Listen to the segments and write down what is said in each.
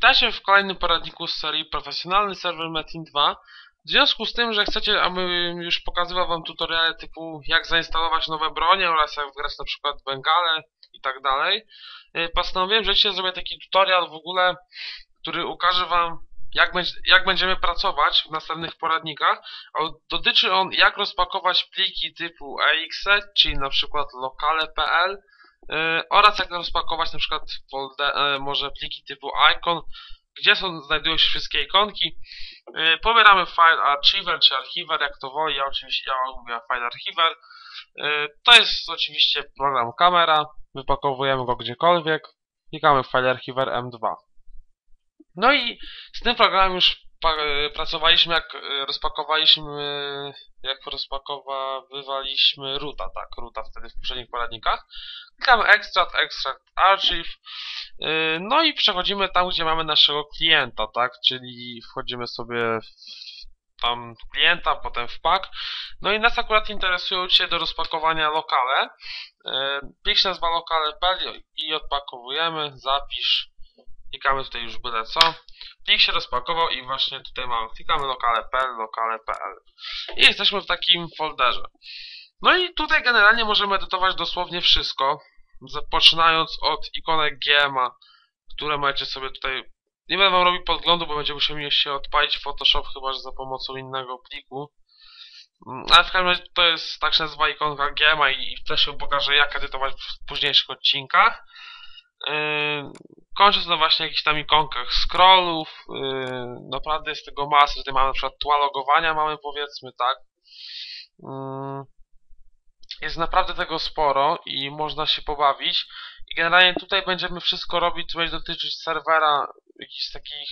Witajcie w kolejnym poradniku z serii Profesjonalny Serwer Metin 2. W związku z tym, że chcecie, abym już pokazywał wam tutoriale typu jak zainstalować nowe bronie oraz jak wgrać na przykład Bengale i tak dalej, y, postanowiłem, że dzisiaj zrobię taki tutorial w ogóle, który ukaże wam jak, będzie, jak będziemy pracować w następnych poradnikach. Dotyczy on jak rozpakować pliki typu exe, czyli na przykład lokale.pl oraz jak rozpakować na przykład folder, yy, może pliki typu icon, gdzie są, znajdują się wszystkie ikonki. Yy, pobieramy file archiver czy archiver, jak to woli, ja oczywiście ja mówię file archiver. To jest oczywiście program kamera, wypakowujemy go gdziekolwiek, klikamy w file archiver M2. No i z tym programem już pracowaliśmy, jak rozpakowaliśmy, jak rozpakowywaliśmy roota, tak, roota wtedy w poprzednich poradnikach. Klikamy Extract, Extract Archive. Y, no i przechodzimy tam, gdzie mamy naszego klienta, tak? Czyli wchodzimy sobie w tam klienta, potem w pack. No i nas akurat interesują się do rozpakowania lokale. Y, plik się nazywa lokale.pl i odpakowujemy, zapisz. Klikamy tutaj już byle co. Plik się rozpakował i właśnie tutaj mamy, klikamy lokale.pl, lokale.pl i jesteśmy w takim folderze. No i tutaj generalnie możemy edytować dosłownie wszystko, zaczynając od ikonek GMA, które macie sobie tutaj... Nie będę wam robił podglądu, bo będzie musiał się odpalić Photoshop, chyba że za pomocą innego pliku. Mm, ale w każdym razie to jest, tak się nazywa ikonka GMA i też się pokażę jak edytować w późniejszych odcinkach. Yy, kończę to właśnie jakichś tam ikonkach scrollów, yy, naprawdę jest tego masy, tutaj mamy na przykład tła logowania, mamy powiedzmy, tak. Yy, jest naprawdę tego sporo i można się pobawić. I generalnie tutaj będziemy wszystko robić, co będzie dotyczyć serwera, jakichś takich,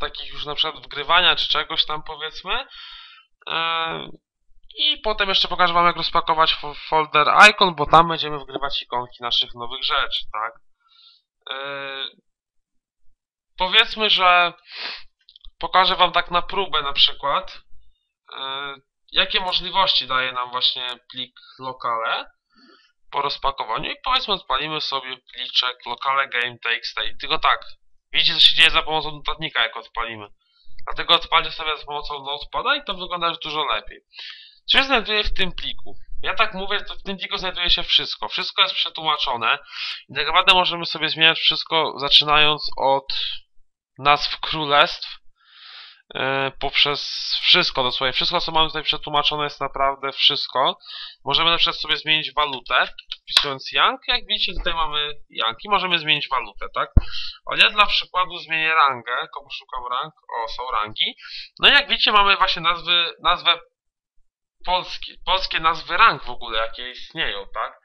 takich już na przykład wgrywania czy czegoś tam powiedzmy. E, I potem jeszcze pokażę wam jak rozpakować folder icon, bo tam będziemy wgrywać ikonki naszych nowych rzeczy, tak? E, powiedzmy, że pokażę wam tak na próbę na przykład e, jakie możliwości daje nam właśnie plik lokale po rozpakowaniu i powiedzmy odpalimy sobie pliczek lokale game.txt tylko tak, widzicie co się dzieje za pomocą notatnika jak odpalimy dlatego odpalcie sobie za pomocą notepada i to wygląda już dużo lepiej co się znajduje w tym pliku? Ja tak mówię, to w tym pliku znajduje się wszystko. Wszystko jest przetłumaczone i tak naprawdę możemy sobie zmieniać wszystko zaczynając od nazw królestw poprzez wszystko dosłownie. Wszystko, co mamy tutaj przetłumaczone jest naprawdę wszystko. Możemy na przykład sobie zmienić walutę, wpisując Young. Jak widzicie, tutaj mamy Young i możemy zmienić walutę, tak? O ja dla przykładu zmienię rangę, komu szukam rang, o, są rangi. No i jak widzicie, mamy właśnie nazwy, nazwę polskie, polskie nazwy rang w ogóle, jakie istnieją, tak?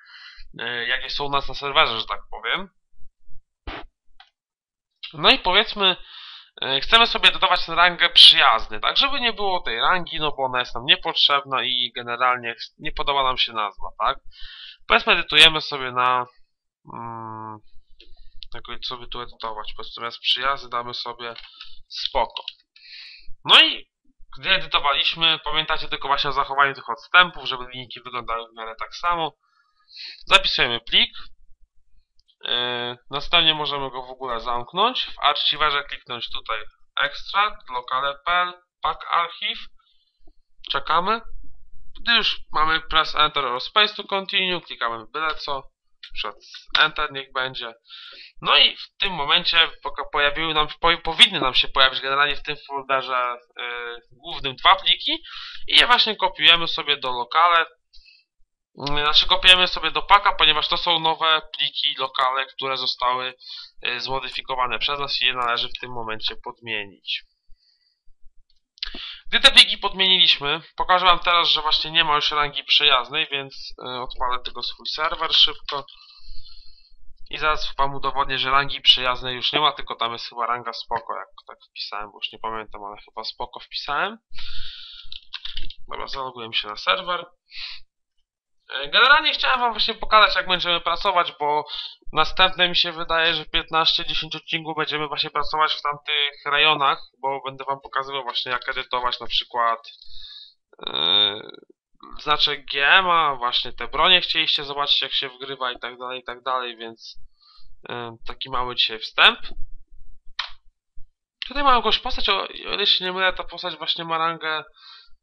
E, jakie są u nas na serwerze, że tak powiem. No i powiedzmy, E, chcemy sobie dodawać rangę przyjazny, tak żeby nie było tej rangi, no bo ona jest nam niepotrzebna i generalnie nie podoba nam się nazwa, tak? Powiedzmy edytujemy sobie na... Hmm, co by tu edytować? Zamiast przyjazny damy sobie spoko. No i gdy edytowaliśmy, pamiętacie tylko właśnie o zachowaniu tych odstępów, żeby linijki wyglądały w miarę tak samo. Zapisujemy plik, Yy, następnie możemy go w ogóle zamknąć. W archiwerze kliknąć tutaj extract, locale.pl, pack archive. Czekamy. Gdy już mamy press enter or space to continue, klikamy byle co. Przed enter niech będzie. No i w tym momencie pojawiły nam, powinny nam się pojawić generalnie w tym folderze yy, głównym dwa pliki i je właśnie kopiujemy sobie do lokale znaczy kopiujemy sobie do paka, ponieważ to są nowe pliki lokale, które zostały y, zmodyfikowane przez nas i je należy w tym momencie podmienić. Gdy te pliki podmieniliśmy, pokażę Wam teraz, że właśnie nie ma już rangi przyjaznej, więc y, odpalę tego swój serwer szybko. I zaraz Wam udowodnię, że rangi przyjaznej już nie ma, tylko tam jest chyba ranga spoko, jak tak wpisałem, bo już nie pamiętam, ale chyba spoko wpisałem. Dobra, zalogujemy się na serwer. E, generalnie chciałem wam właśnie pokazać jak będziemy pracować, bo następne mi się wydaje, że 15-10 odcinków będziemy właśnie pracować w tamtych rejonach, bo będę wam pokazywał właśnie jak edytować na przykład yy, znaczek GMA, właśnie te bronie chcieliście zobaczyć jak się wgrywa i tak dalej, i tak dalej, więc yy, taki mały dzisiaj wstęp. Tutaj mam jakąś postać, o ile się nie mylę, ta postać właśnie ma rangę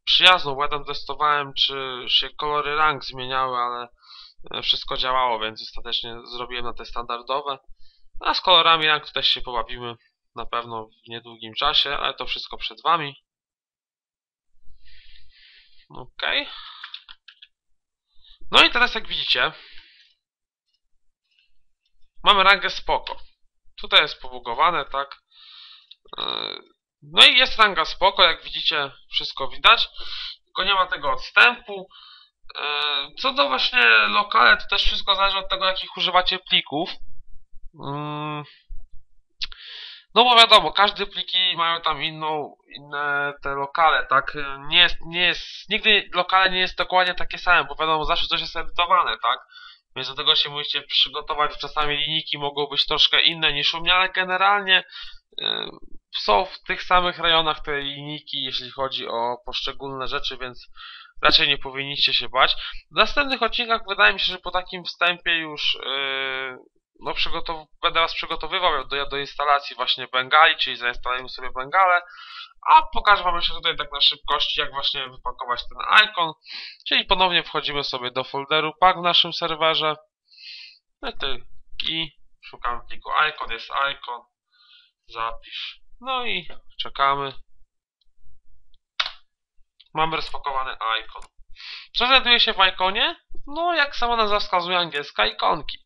przyjazną, tam testowałem, czy się kolory rank zmieniały, ale e, wszystko działało, więc ostatecznie zrobiłem na te standardowe. A z kolorami rank też się pobawimy na pewno w niedługim czasie, ale to wszystko przed Wami. Ok. No i teraz jak widzicie, mamy rangę spoko. Tutaj jest pobugowane, tak. No i jest ranga spoko, jak widzicie, wszystko widać. Tylko nie ma tego odstępu. E, co do właśnie lokale, to też wszystko zależy od tego, jakich używacie plików. Mm. No bo wiadomo, każde pliki mają tam inną, inne te lokale, tak? Nie jest, nie jest, nigdy lokale nie jest dokładnie takie same, bo wiadomo, zawsze coś jest edytowane, tak? Więc do tego się musicie przygotować, czasami linijki mogą być troszkę inne niż u mnie, ale generalnie są w tych samych rejonach te linijki, jeśli chodzi o poszczególne rzeczy, więc raczej nie powinniście się bać. W następnych odcinkach wydaje mi się, że po takim wstępie już yy, no, będę Was przygotowywał do, do instalacji właśnie Bengali, czyli zainstalujemy sobie Bengale, a pokażę Wam jeszcze tutaj tak na szybkości, jak właśnie wypakować ten icon, czyli ponownie wchodzimy sobie do folderu pack w naszym serwerze. No i szukamy pliku icon, jest icon, zapisz, no i czekamy. Mamy rozpakowany icon. Co znajduje się w iconie? No, jak sama nazwa wskazuje, angielska ikonki.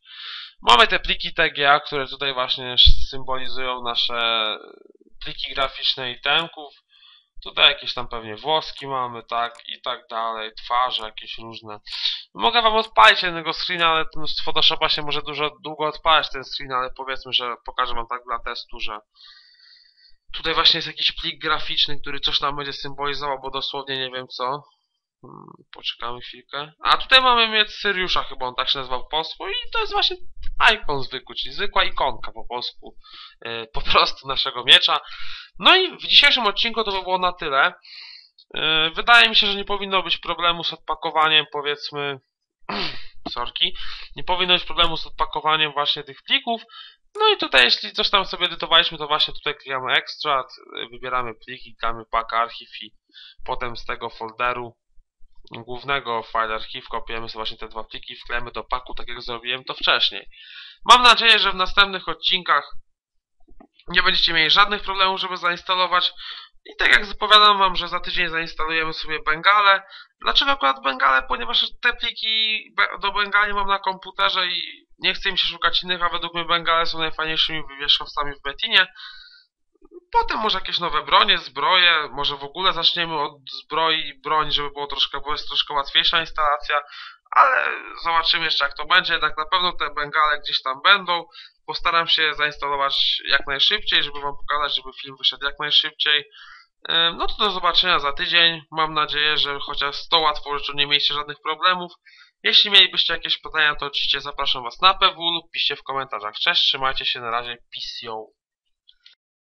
Mamy te pliki TGA, które tutaj właśnie symbolizują nasze pliki graficzne itemków. Tutaj jakieś tam pewnie włoski mamy, tak, i tak dalej, twarze jakieś różne. Mogę wam odpalić jednego screena, ale z Photoshopa się może dużo długo odpalać ten screen, ale powiedzmy, że pokażę wam tak dla testu, że tutaj właśnie jest jakiś plik graficzny, który coś tam będzie symbolizował, bo dosłownie nie wiem co. Hmm, poczekamy chwilkę. A tutaj mamy mieć Syriusza, chyba on tak się nazywał po polsku i to jest właśnie ikon zwykły, czyli zwykła ikonka po polsku, yy, po prostu naszego miecza. No i w dzisiejszym odcinku to by było na tyle. Yy, wydaje mi się, że nie powinno być problemu z odpakowaniem, powiedzmy, sorki, nie powinno być problemu z odpakowaniem właśnie tych plików. No i tutaj, jeśli coś tam sobie edytowaliśmy, to właśnie tutaj klikamy Extract, wybieramy pliki, klikamy Pack Archive i potem z tego folderu głównego file archiw kopiujemy sobie właśnie te dwa pliki, wklejemy do paku, tak jak zrobiłem to wcześniej. Mam nadzieję, że w następnych odcinkach nie będziecie mieli żadnych problemów, żeby zainstalować. I tak jak zapowiadam wam, że za tydzień zainstalujemy sobie Bengale. Dlaczego akurat Bengale? Ponieważ te pliki do Bengali mam na komputerze i nie chcę im się szukać innych, a według mnie Bengale są najfajniejszymi wierzchowcami w Betinie. Potem może jakieś nowe bronie, zbroje, może w ogóle zaczniemy od zbroi i broń, żeby było troszkę, bo jest troszkę łatwiejsza instalacja, ale zobaczymy jeszcze jak to będzie, jednak na pewno te bengale gdzieś tam będą. Postaram się zainstalować jak najszybciej, żeby wam pokazać, żeby film wyszedł jak najszybciej. No to do zobaczenia za tydzień. Mam nadzieję, że chociaż z tą łatwą rzeczą nie mieliście żadnych problemów. Jeśli mielibyście jakieś pytania, to oczywiście zapraszam was na PW lub piszcie w komentarzach. Cześć, trzymajcie się, na razie, peace.